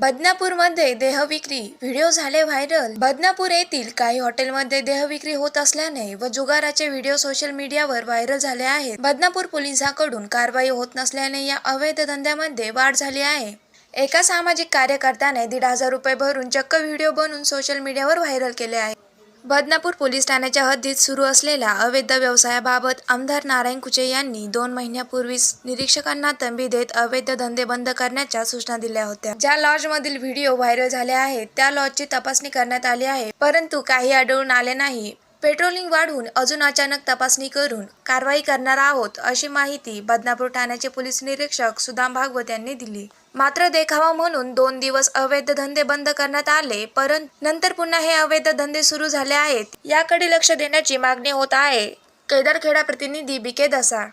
बदनापूरमध्ये देहविक्री. व्हिडिओ झाले व्हायरल. बदनापूर येथील काही हॉटेलमध्ये देहविक्री होत असल्याने व जुगाराचे व्हिडिओ सोशल मीडियावर व्हायरल झाले आहेत. बदनापूर पोलिसांकडून कारवाई होत नसल्याने या अवैध धंद्यामध्ये वाढ झाली आहे. एका सामाजिक कार्यकर्त्याने दीड हजार रुपये भरून चक्क व्हिडिओ बनवून सोशल मीडियावर व्हायरल केले आहे. बदनापूर पोलीस ठाण्याच्या हद्दीत सुरू असलेल्या अवैध व्यवसायाबाबत आमदार नारायण कुचे यांनी दोन महिन्यापूर्वीच निरीक्षकांना तंबी देत अवैध धंदे बंद करण्याच्या सूचना दिल्या होत्या. ज्या लॉजमधील व्हिडिओ व्हायरल झाले आहेत त्या लॉजची तपासणी करण्यात आली आहे परंतु काही आढळून आले नाही. पेट्रोलिंग वाढवून अजून अचानक तपासणी करून कारवाई करणार आहोत अशी माहिती बदनापूर ठाण्याचे पोलीस निरीक्षक सुदाम भागवत यांनी दिली. मात्र देखावा म्हणून दोन दिवस अवैध धंदे बंद करण्यात आले परंतु नंतर पुन्हा हे अवैध धंदे सुरू झाले आहेत याकडे लक्ष देण्याची मागणी होत आहे. केदारखेडा प्रतिनिधी बी के दसा